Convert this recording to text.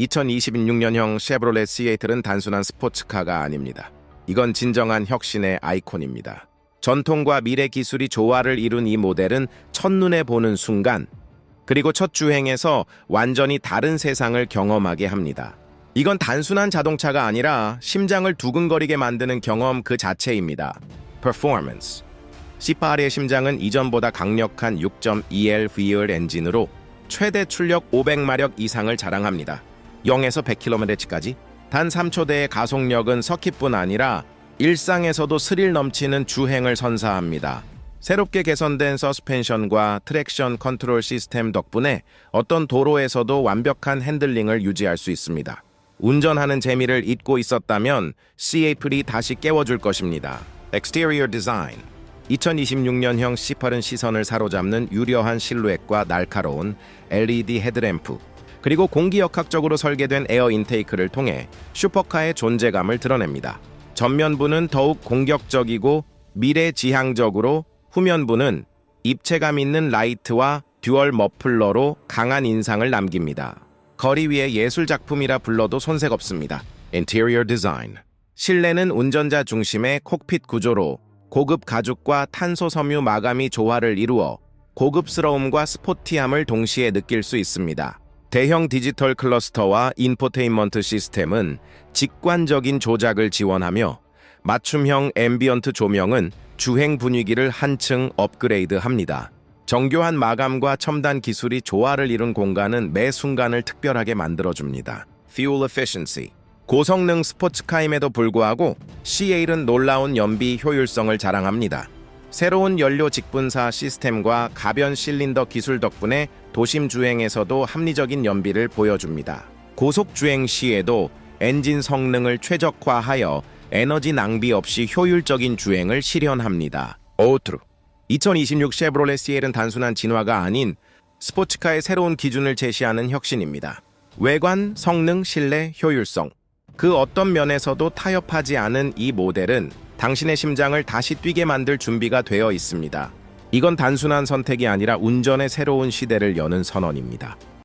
2026년형 쉐브롤레 시에이틀은 단순한 스포츠카가 아닙니다. 이건 진정한 혁신의 아이콘입니다. 전통과 미래 기술이 조화를 이룬 이 모델은 첫눈에 보는 순간, 그리고 첫 주행에서 완전히 다른 세상을 경험하게 합니다. 이건 단순한 자동차가 아니라 심장을 두근거리게 만드는 경험 그 자체입니다. Performance. C8의 심장은 이전보다 강력한 6.2L V8 엔진으로 최대 출력 500마력 이상을 자랑합니다. 0에서 100km까지 단 3초대의 가속력은 서킷뿐 아니라 일상에서도 스릴 넘치는 주행을 선사합니다. 새롭게 개선된 서스펜션과 트랙션 컨트롤 시스템 덕분에 어떤 도로에서도 완벽한 핸들링을 유지할 수 있습니다. 운전하는 재미를 잊고 있었다면 C8이 다시 깨워줄 것입니다. Exterior Design 2026년형 C8은 시선을 사로잡는 유려한 실루엣과 날카로운 LED 헤드램프 그리고 공기역학적으로 설계된 에어 인테이크를 통해 슈퍼카의 존재감을 드러냅니다. 전면부는 더욱 공격적이고 미래지향적으로 후면부는 입체감 있는 라이트와 듀얼 머플러로 강한 인상을 남깁니다. 거리 위의 예술 작품이라 불러도 손색 없습니다. Interior Design 실내는 운전자 중심의 콕핏 구조로 고급 가죽과 탄소 섬유 마감이 조화를 이루어 고급스러움과 스포티함을 동시에 느낄 수 있습니다. 대형 디지털 클러스터와 인포테인먼트 시스템은 직관적인 조작을 지원하며 맞춤형 앰비언트 조명은 주행 분위기를 한층 업그레이드합니다. 정교한 마감과 첨단 기술이 조화를 이룬 공간은 매 순간을 특별하게 만들어줍니다. Fuel Efficiency 고성능 스포츠카임에도 불구하고 C8은 놀라운 연비 효율성을 자랑합니다. 새로운 연료 직분사 시스템과 가변 실린더 기술 덕분에 도심 주행에서도 합리적인 연비를 보여줍니다. 고속 주행 시에도 엔진 성능을 최적화하여 에너지 낭비 없이 효율적인 주행을 실현합니다. 오트루 2026 쉐브롤레 CL은 단순한 진화가 아닌 스포츠카의 새로운 기준을 제시하는 혁신입니다. 외관, 성능, 실내, 효율성 그 어떤 면에서도 타협하지 않은 이 모델은 당신의 심장을 다시 뛰게 만들 준비가 되어 있습니다. 이건 단순한 선택이 아니라 운전의 새로운 시대를 여는 선언입니다.